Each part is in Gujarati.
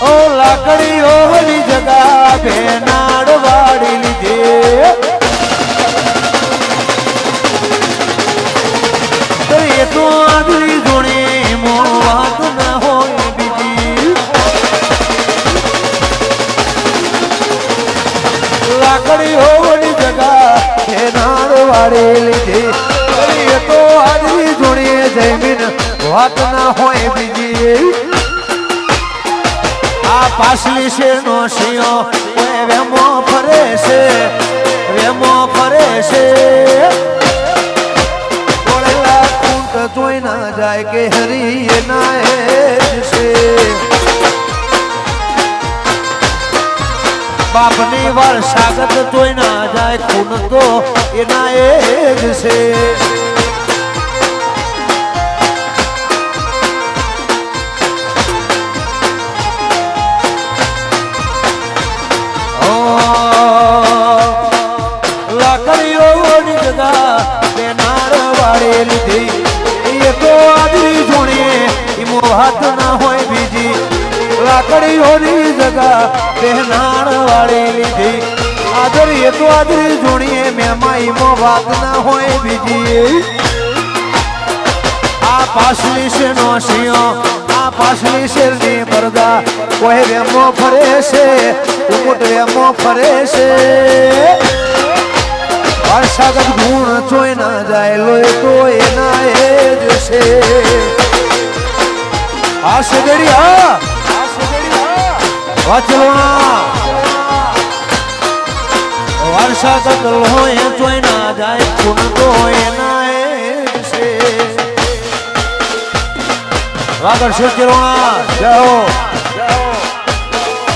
ઓ લાકડીઓની જગા ભેનાડ વાળી લીધે. એ તો આગળી જોડે મો વાત ના હોય બીજી. લાકડી લાકડીઓની જગા ભેનાડ વાળી લીધે. એ તો આગળી જોડે જમીન વાત ના હોય બીજી. આ પાસલી છે નો શિયો ઓય વેમો ફરે છે વેમો ફરે છે ઓળેલા કુંટ જોઈ ના જાય કે હરી એના એ જ છે બાપની વાર સાગત જોઈ ના જાય ખૂન તો એના એ જ છે લાકડીઓની જગા, પહેનાણ વાળી લીધી. આદરીએ તો આદરી જોણીએ મેમાં મો વાત ના હોય બીજી. આ પાછલી છે નો સિંહ, આ પાછલી શેરની પરદા કોઈ વેમો ફરે છે, ઉમટ વેમો ફરે છે. વારસાગત ગુણ ચોઈ ના જાય લોય તો એના એ જ છે. આ સગડી હા વાચલોણા વારસાગત લોય ચોઈ ના જાય ગુણ તો એના એ છે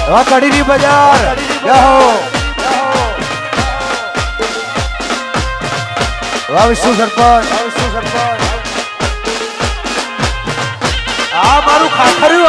વાકડીની બજાર જય હો વિષ્ણુ સરપંચ આ મારું ખાખર્યું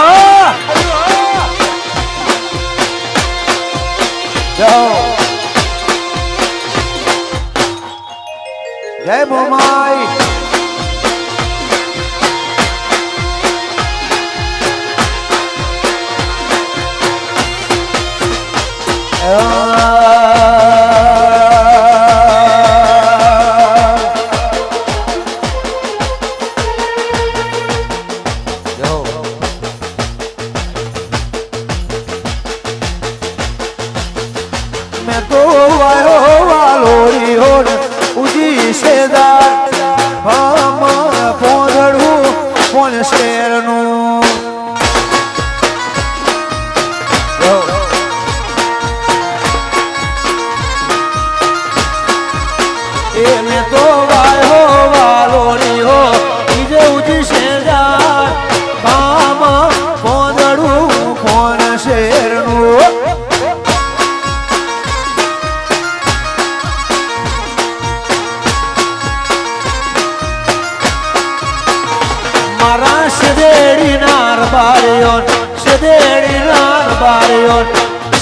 বাড়িয়ন সেদেড়ি নার বাড়িয়ন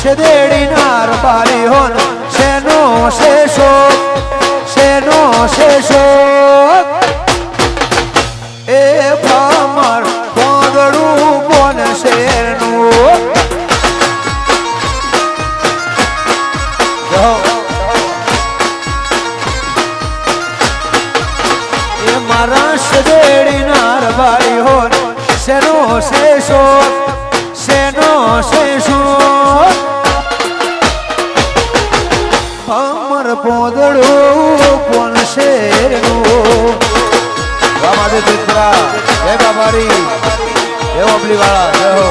সেদেড়ি নার বাড়িয়ন, সেন শেষ সেন শেষ। এ আমার বদরু বন সেনু। মারা সে নার বাড়িয়ন શેનો શેષો શેનો શેષો અમર પોદડું કોણ શેરનું રામાદે પિત્રા જય બાબારી જય અબલી વાળા જય હો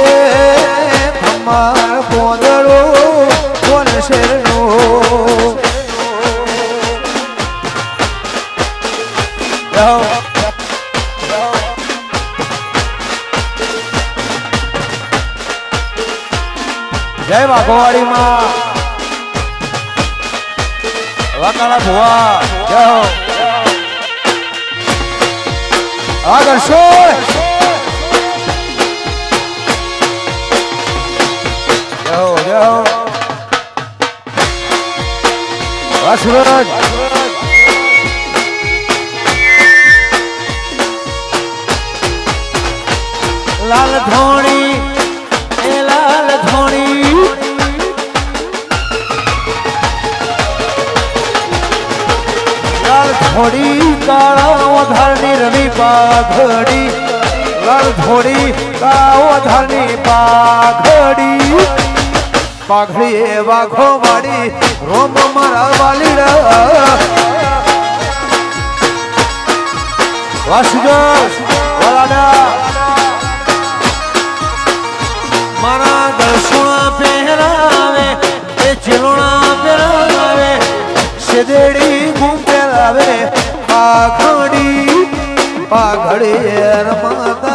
એ અમાર પોદડું કોણ શેરનું જય હો જય વાઘોવાડીમાં. વાકાળા ભુવા. જય હો. આગળ શું જય જય હો. લાલ ધોણી, એ લાલ ધોણી. લાલ ધોડી કાળા વધારની રવિ પાઘડી. લાલ ધોડી કાળા વધારની પાઘડી. પાઘડી એ વાઘો વાળી, રોમ મારા વાલી વાસુદેવ વલાડા દર્શણા પહેરાવે એ ચિલોણા પહેરાવે શેદેડી ગુમ પહેરાવે પાઘડી પાઘડી રમતા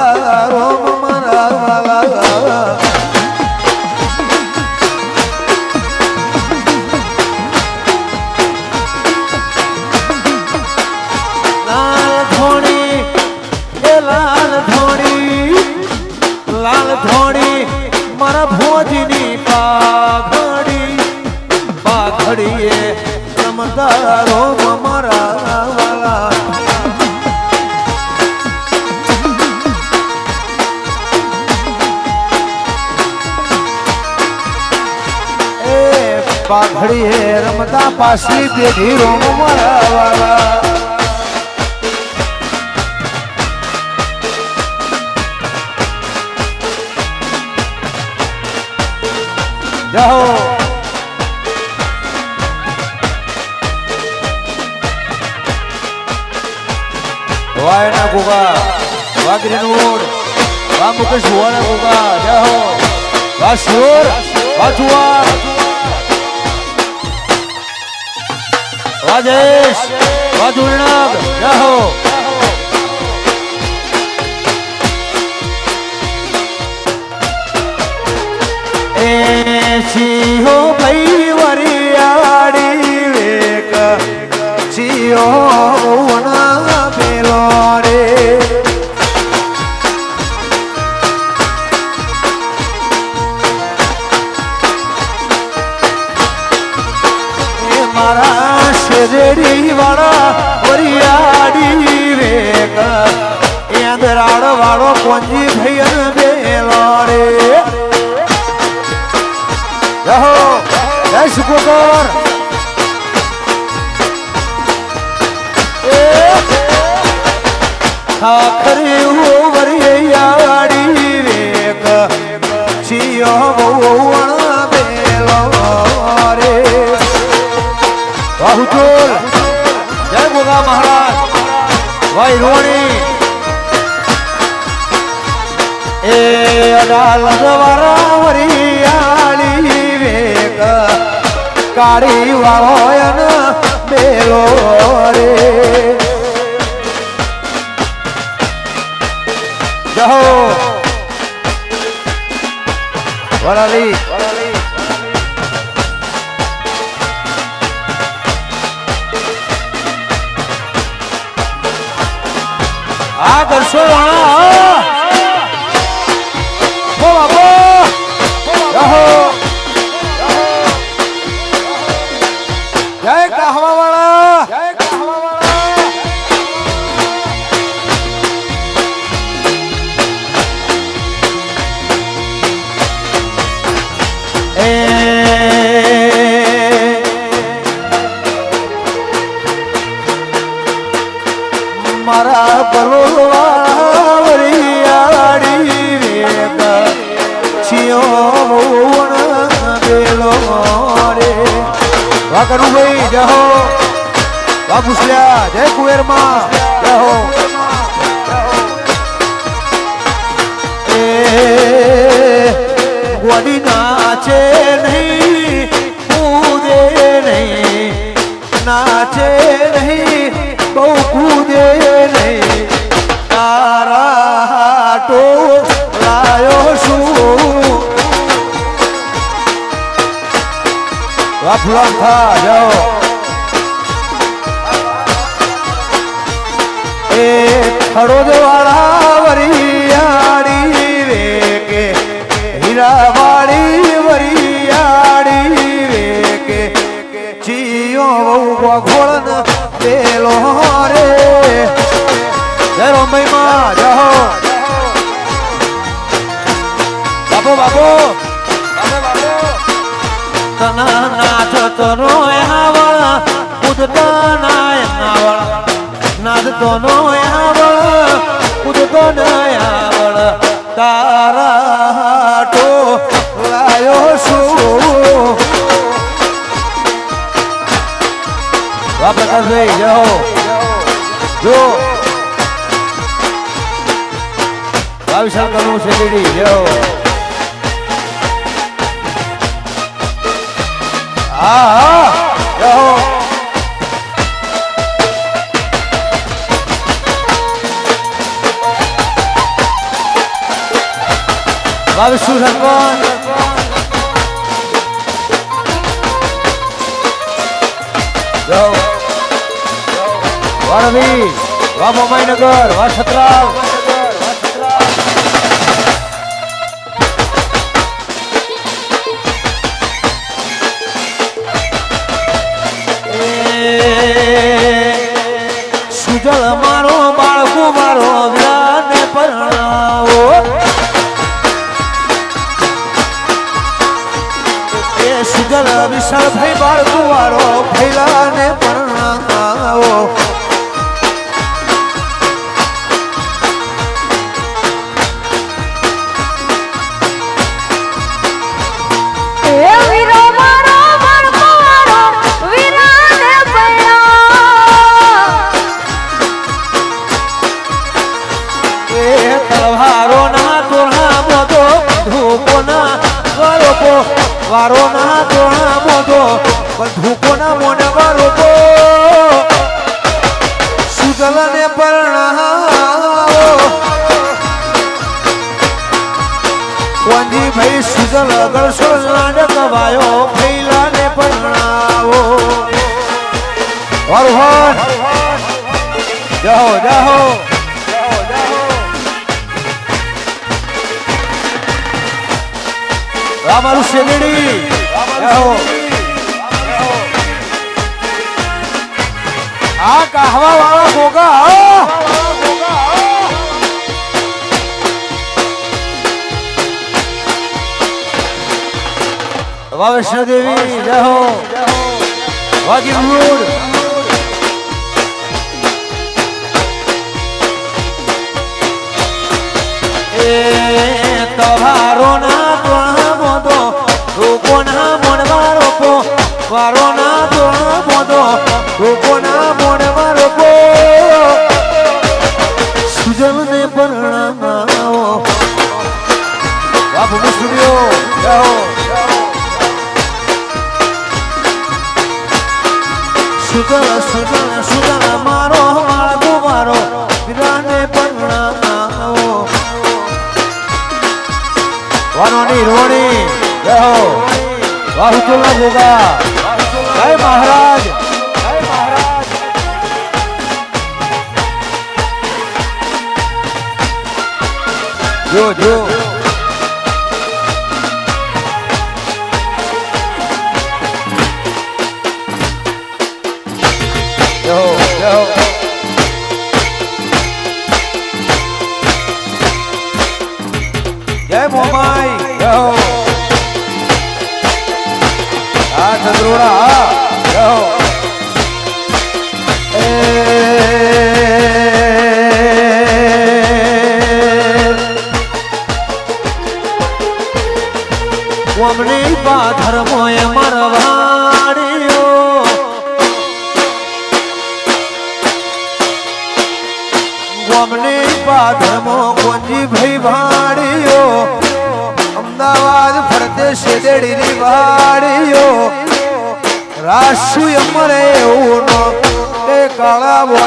રમતા રોમ મારા વાલા એ પાઘડી એ રમતા પાસલી પેઢી રોમ મારા વાલા જાઓ વાયના ગોગા વાગરીનું રોડ વા મુકેશ વાના ગોગા જાઓ વા શિરોર વા જુવાર વા જયેશ વા જુરણાગ જાઓ એ કાળી વાળો એન બેલો રે જહો વરાલી. આ કરશો રાણા મારા બરોવા વરિયાળી વેક છિયો ભુવન બેલો રે વાહ કરુભાઈ જય હો વાહ જય કુવેરમાં. વાફલા થા જાઓ. તનો આવળ કૂદતો નાય આવળ નાદ તનો આવળ કૂદતો નાય આવળ તારા ટો લાયો શું વાપરતા જય જો. ભાવિશાલ કરવું છે દીદી જો. મોબાઈનગર વાસત્રા રામારું શેરડી આ કાહવા વાળા ભોગા વૈષ્ણોદેવી જય હો વાગી મૂળ yeah. બાહુચોલા ગોગા જય મહારાજ. જય મહારાજ. જો જો.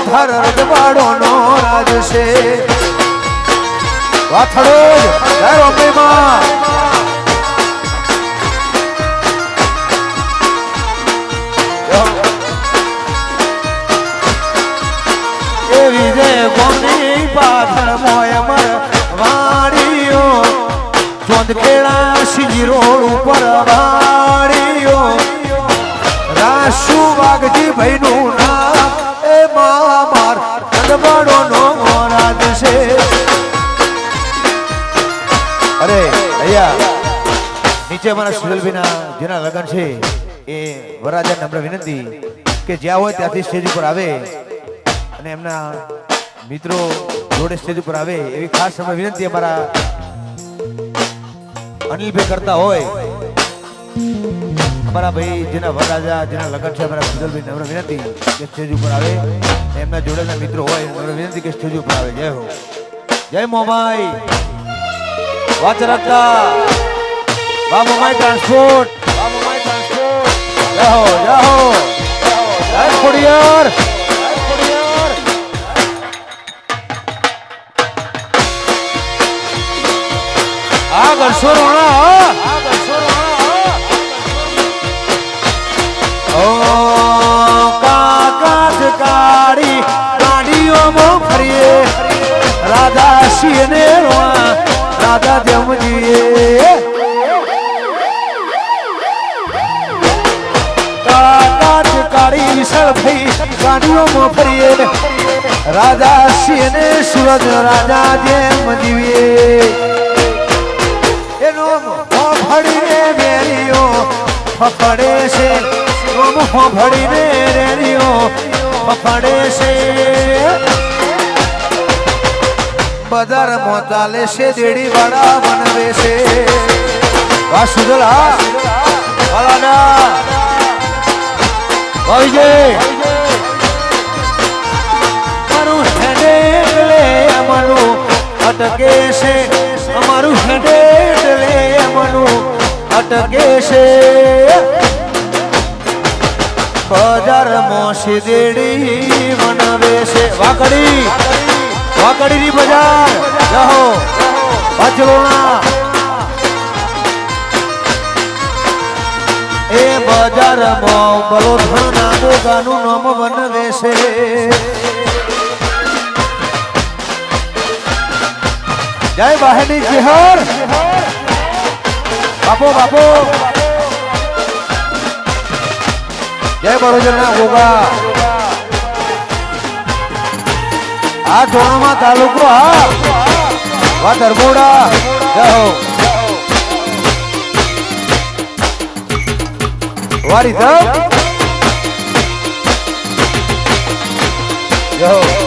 વાથરડ વાડોનો રાજ છે. વાથડોજ ગારો બેમાં એવી જે કોની પાથર મોય મર વાડીઓ ચોંદ નીચે અમારા સુરેલભાઈના જેના લગ્ન છે, એ વરાજા નમ્ર વિનંતી કે જ્યાં હોય ત્યાંથી સ્ટેજ ઉપર આવે અને એમના મિત્રો જોડે સ્ટેજ ઉપર આવે એવી ખાસ અમે વિનંતી અમારા અનિલભાઈ કરતા હોય. અમારા ભાઈ જેના વરરાજા, જેના લગ્ન છે, અમારા સુજલભાઈ નમ્ર વિનંતી કે સ્ટેજ ઉપર આવે એમના જોડેના મિત્રો હોય નમ્ર વિનંતી કે સ્ટેજ ઉપર આવે. જય હો. જય મોમાઈ. વાચ રાખતા વા મોમાઈ ટ્રાન્સપોર્ટ વા મોમાઈ ટ્રાન્સપોર્ટ જય હો જય હો જય ખોડિયાર જય ખોડિયાર આ જમજીએ કાળી વિશાળ થઈ ગાડીઓમાં ફરીએ રાધા સિંહને સુરજ રાજા જેમ જીવીએ એનો ફફડીને વેરીઓ ફફડે છે ફફડીને રેરીઓ ફફડે છે બજારમાં ચાલે છે દેડી વાળા બનવે છે. વાહ, સુજલ. હા મારું હેડે એટલે અમારું અટકે છે. અમારું હેડે એટલે અમારું અટકે છે. બજારમાં સિદેડી મનાવે છે. વાકડી વાકડીની બજાર. જાહો પાછળોના એ બજારમાં બલોથાના દોગાનું નામ બનવે છે. જય બાહેની જિહર બાપો બાપો. જય બરોજરના ગોગા. આ ધોરણમાં તાલુકો હા. વા ધરમોડા જાઓ વારી જાઓ હો.